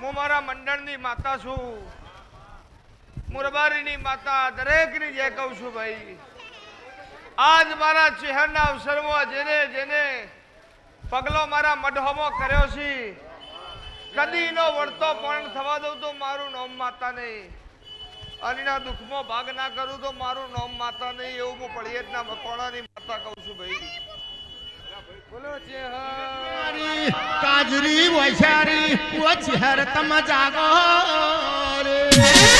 હું મારા મંડળની માતા છું. મુરબારીની માતા દરેકની જે કહું છું ભાઈ. આજ મારા ચહેરના અવસરમાં જેને જેને પગલો મારા મઢોમાં કર્યો છે, કદી નો વળતો પણ થવા દઉં તો મારું નોમ માતા નહીં. અનીના દુઃખમાં ભાગ ના કરું તો મારું નોમ માતા નહીં, એવું હું પળિયેટના મકોડાની માતા કહું છું ભાઈ. કાજરી વૈશારી ઓ ચહેર તમ જાગો રે.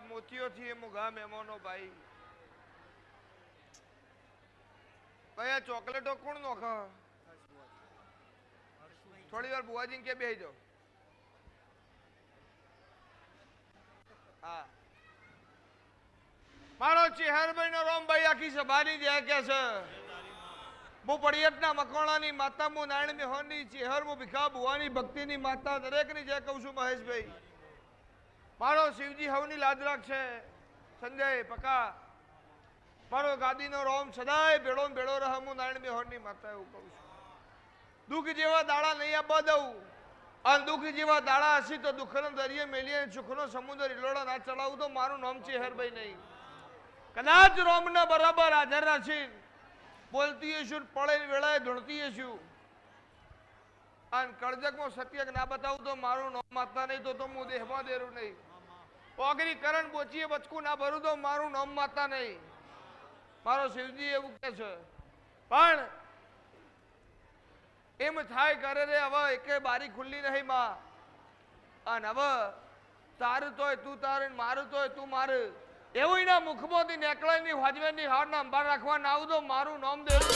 ના મોતીઓથી એ ગા મહેમાનો ભાઈ. આ ચોકલેટો કોણ નોખ થોડી વાર બુવાજી કે બેહી જાઓ. હા. મારો ચેહરભાઈ નો રોમભાઈ આખી સભાની જય કે છે. હું પડિયતના મકોણાની માતા હું નારાયણ મેહોની ચેહર હું ભીખા ભુવાની ભક્તિની માતા દરેકની જય કહું છું મહેશભાઈ. મારો શિવજી હવની લાજ રાખશે સંજય, પકા. મારો ગાદીનો રોમ સદાય ભેળો ભેળો રહે. હું નારાયણ બેહોરની માતા એવું કહું છું. દુઃખ જેવા દાડા નહીં આપવા દઉં. અને દુઃખ જેવા દાડા હશે તો દુઃખનો દરિયે મેલીએ સુખનો સમુદ્ર ઇલોડો ના ચડાવું તો મારું નામ છે હરભાઈ નહીં. કદાચ રોમના બરાબર હાજર રાખી બોલતી હશું પડે વેળાએ ધૂણતી હશું. અને કળજકમાં સત્ય ના બતાવું તો મારું નામ માતા નહીં તો હું દેહમાં દેરું નહીં. ઓગરી કરણ બોચીએ બચકું ના ભરું તો મારું નામ માતા નહીં. મારો શિવજી એવું કે છે. પણ એમ થાય કરે રે, હવે એકે બારી ખુલ્લી નહીં માં. અને હવે તારું તોય તું તારે ને મારું તોય તું મારું. એવું એના મુખમાંથી નેકળાયની વાજવેની હાર ના અંબાર રાખવા ના આવું તો મારું નામ દેવું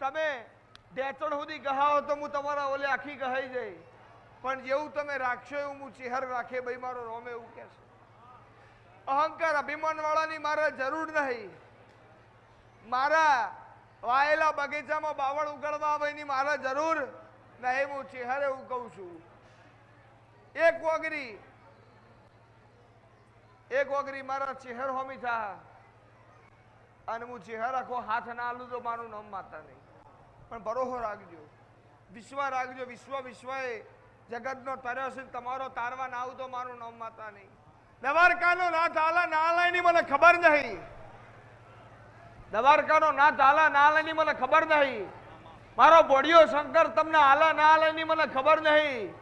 તમે ડેચણ સુધી ગહાવો તો હું તમારા ઓલે આખી ગહાઈ જઈ. પણ જેવું તમે રાખશો એવું હું ચેહર રાખે ભાઈ મારો રોમે એવું કે છે. અહંકાર અભિમાન વાળાની મારે જરૂર નહીં. મારા વાયેલા બગીચામાં બાવળ ઉગાડવા આવે એની મારે જરૂર નહીં હું ચેહર એવું કહું છું. એક વગરી એક વગરી મારા ચહેર હોમી થા. અને હું ચહેર રાખો, હાથ ના આલું તો મારું નામ માતા નહીં. પણ ભરોસો રાખજો. વિશ્વ રાખજો. વિશ્વ વિશ્વએ જગતનો તર્યો છે તમારો તારવા ના આવું તો મારું નામ માતા નહીં. દવારકાનો નાથ ના નાલાયની મને ખબર નહીં. દવારકાનો નાથ ના નાલાયની મને ખબર નહીં. મારો બોડિયો શંકર તમને આલા ના આલાની મને ખબર નહીં.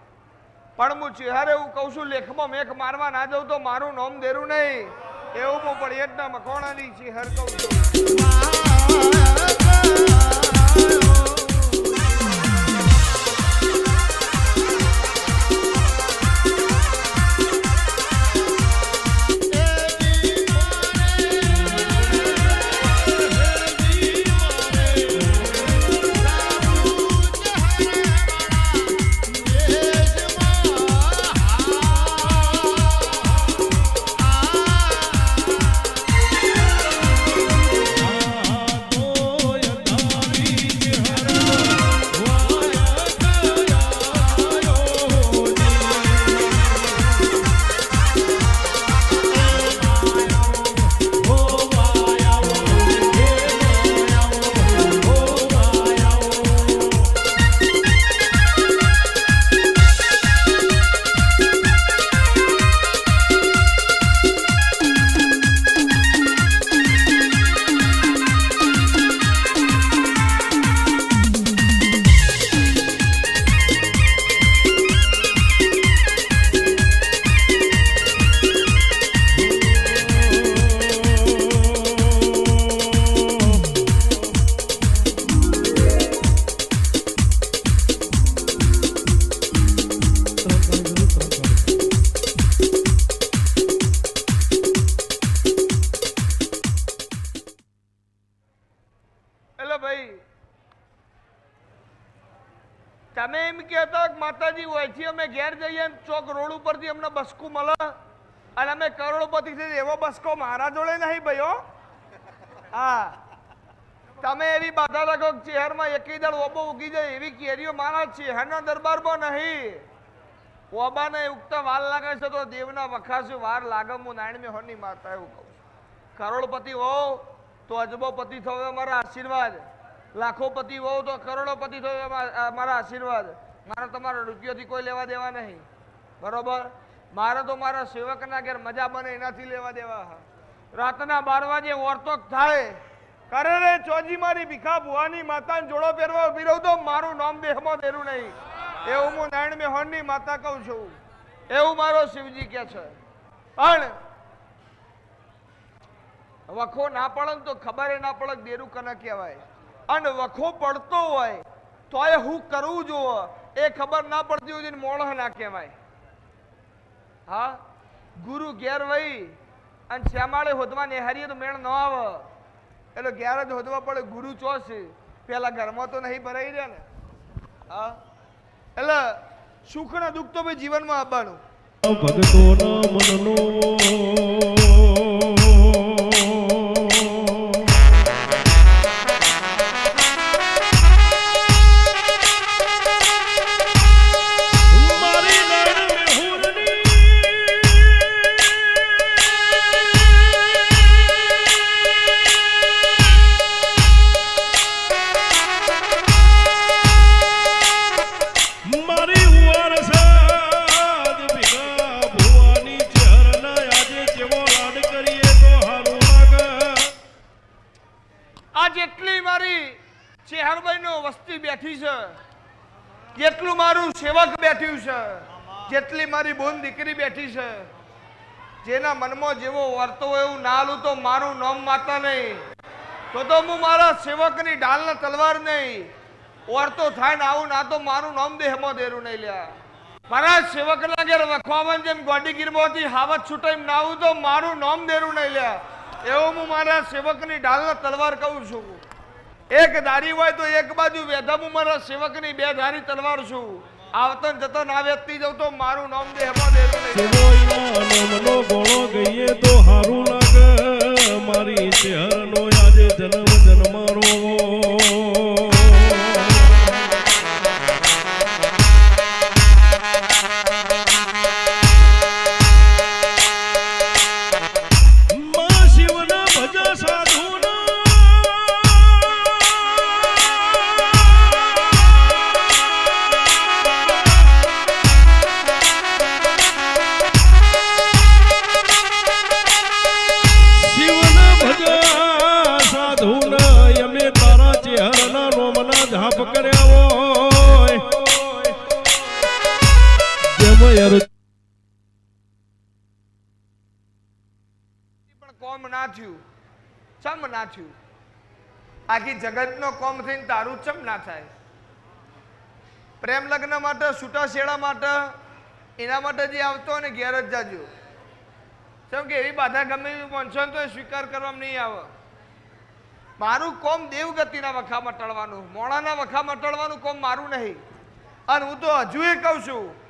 પણ હું ચહેરે એવું કહું છું, લેખમાં મેઘ મારવા ના જાઉં તો મારું નામ દેરું નહીં. એવું પણ એટલા મકોણાની છે. એટલે કરોડપતિ થઈ એવો બસકો મારા જોડે નહીં ભાઈઓ હા. તમે એવી બાધા રાખો ચહેરમાં એકી દળ ઓબો ઉગી જાય, એવી કેરીઓ મારા ચહેરના દરબારમાં નહીં. ઓબાને ઉગતા વાર લાગે છે તો દેવના વખાશું, વાર લાગે, હું નારાયણ હોની માતા એવું કહું કરોડપતિ હો તો અજબોપતિ થયો અમારા આશીર્વાદ. લાખોપતિ હોવ તો કરોડોપતિ થયો મારા આશીર્વાદ. મારે તમારા રૂપિયોથી કોઈ લેવા દેવા નહીં. બરોબર? મારે તો મારા સેવકના ઘેર મજા બને, એનાથી લેવા દેવા. રાતના બાર વાગે ઓરતોક થાય. કરે રે ચોજી મારી ભીખા ભુવાની, માતાને જોડો પહેરવા ઊભી રહું તો મારું નામ દેહમાં દેરું નહીં. એવું હું નારાયણ મેહોણની માતા કહું છું. એવું મારો શિવજી કે છે. પણ વખો ના પડે તો ખબર ના પડે દેરું કના કહેવાય. અને વખો પડતો હોય, તોય હું કરવું જોવો એ ખબર ના પડતી હોય મોણહ ના કહેવાય. હા? ગુરુ ઘેર વહી અને શ્યામાળે હોદવા નિહારીએ તો મેળ ન આવે. એટલે ઘેર જ હોદવા પડે, ગુરુ ચોસ. પેલા ઘરમાં તો નહીં ભરાઈ રહ્યા ને. હા? એટલે સુખ ને દુઃખ તો ભાઈ જીવનમાં આવવાનું ભગતો મનનો જેટલું મારું સેવક બેઠ્યું છે, જેટલી મારી બોન દીકરી બેઠી છે, જેના મનમાં જેવો વર્તો હોય એવું ના આલું તો મારું નામ માતા નહીં. તો તો હું મારા સેવકની ડાલના તલવાર નહીં. વર્તો થાય ને આવું ના તો મારું નામ દેહમાં દેરું નહીં લ્યા. મારા સેવકના ઘેર વખવાવન જેમ ગોડીગીરમાંથી હાવત છૂટાઈ ના આવું તો મારું નામ દેરું નહીં લ્યા. એવું હું મારા સેવકની ડાલના તલવાર કહું છું. એક ધારી હોય તો એક બાજુ વેધમ ઉમર સેવક સેવકની બે ધારી તલવાર છું. આવતન જતન આ વ્યક્તિ જાઉં તો મારું નામ દેહમાં દેરું નહીં સેવોઈના ગોળો હારું લાગે. મારી આજે જન્મ જન્મારો પણ કોમ ના થયું. ચમ ના થયું? આખી જગતનો કોમ થઈને તારું ચમ ના થાય? પ્રેમ લગ્ન માટે છૂટા શેડા માટે, એના માટે જે આવતો ને ઘેર જ જાજો. કેમ કે એવી બાધા ગમે એવી પહોંચો તો સ્વીકાર કરવામાં નહીં આવે. મારું કોમ દેવગતિના વખામાં ટળવાનું મોણાના વખામાં ટળવાનું કોમ મારું નહીં. અને હું તો હજુ એ કહું છું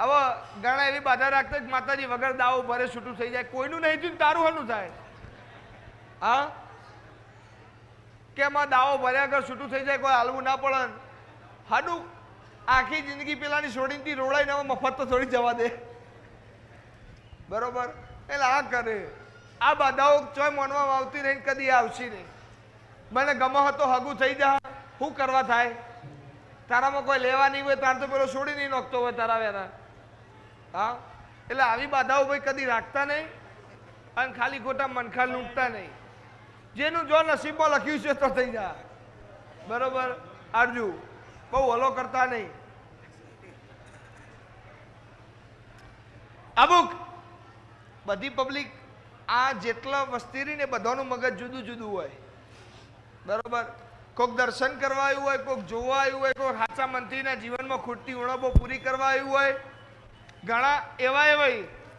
હવે ઘણા એવી બાધા રાખતા જ માતાજી વગર દાવો ભરે છૂટું થઈ જાય. કોઈનું નહીં થયું તારું હનું થાય. હા? કે એમાં દાવો ભર્યા આગળ છૂટું થઈ જાય, કોઈ હાલવું ના પડે હાડું, આખી જિંદગી પેલાની છોડીને રોડાઈને હવે મફત તો થોડી જવા દે. બરોબર? એટલે આ કરે. આ બાધાઓ ચોય માનવામાં આવતી નહીં કદી આવશે નહીં. મને ગમો હતો હગું થઈ જા. શું કરવા થાય? તારામાં કોઈ લેવા નહીં હોય, તાર તો પેલો છોડી નહીં નોખતો હોય તારા વેરા. હા? એટલે આવી બાધાઓ ભાઈ કદી રાખતા નહીં અને ખાલી ખોટા મનખા લૂંટતા નહીં. જેનું જો નસીબમાં લખ્યું છે તો થઈ જાય. બરોબર? અર્જુ, બહુ હલો કરતા નહીં. અમુક, બધી પબ્લિક આ જેટલા વસ્તી રહીને બધાનું મગજ જુદું જુદું હોય. બરોબર? કોઈક દર્શન કરવા આવ્યું હોય કોઈક જોવા આવ્યું હોય કોઈક સાચા મંત્રીના જીવનમાં ખૂટતી ઉણપો પૂરી કરવા આવ્યું હોય ઘણા એવા એવા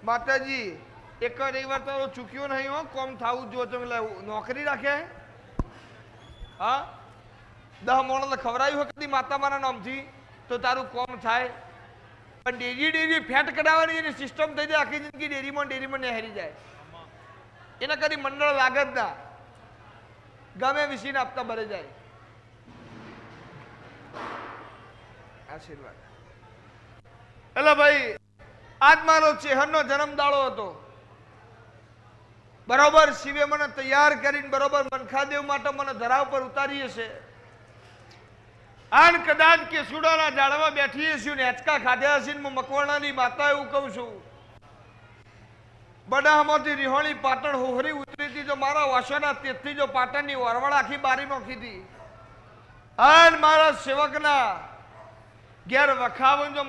માતાજી, એક રવિવાર વાર તો ચૂક્યો નહીં હો, કોમ થવું જો તમે નોકરી રાખે હા? દહ મોણ ખવડાવ્યું હોય કદી માતા મારા નામથી? તો તારું કોમ થાય. પણ ડેરી ડેરી ફેટ કઢાવવાની એની સિસ્ટમ થઈ જાય, આખી જિંદગી ડેરીમાં ડેરીમાં નેહરી જાય. એના કદી મંડળ લાગે જ ના. ગમે વિસીને આપતા ભરે જાય. આશીર્વાદ. એટલે ભાઈ આજ મારો ચેહરનો જન્મદાળો હતો. બરોબર, શિવે મને તૈયાર કરીને બરોબર મનખાદેવ માટે મને ધરાવ પર ઉતારી હશે આન કદાચ કે સુડાના ઝાડમાં બેઠી હશું ને હેચકા ખાધ્યા હશે ને મકવાણાની માતા એવું કહું છું. બડામાંથી રિહોણી પાટણ હોહરી ઉતરી હતી જો મારા વાસોના તેથી જો પાટણની વરવડ આખી બારી નોખી હતી. આન મારા સેવકના ઘેર વખાવન જો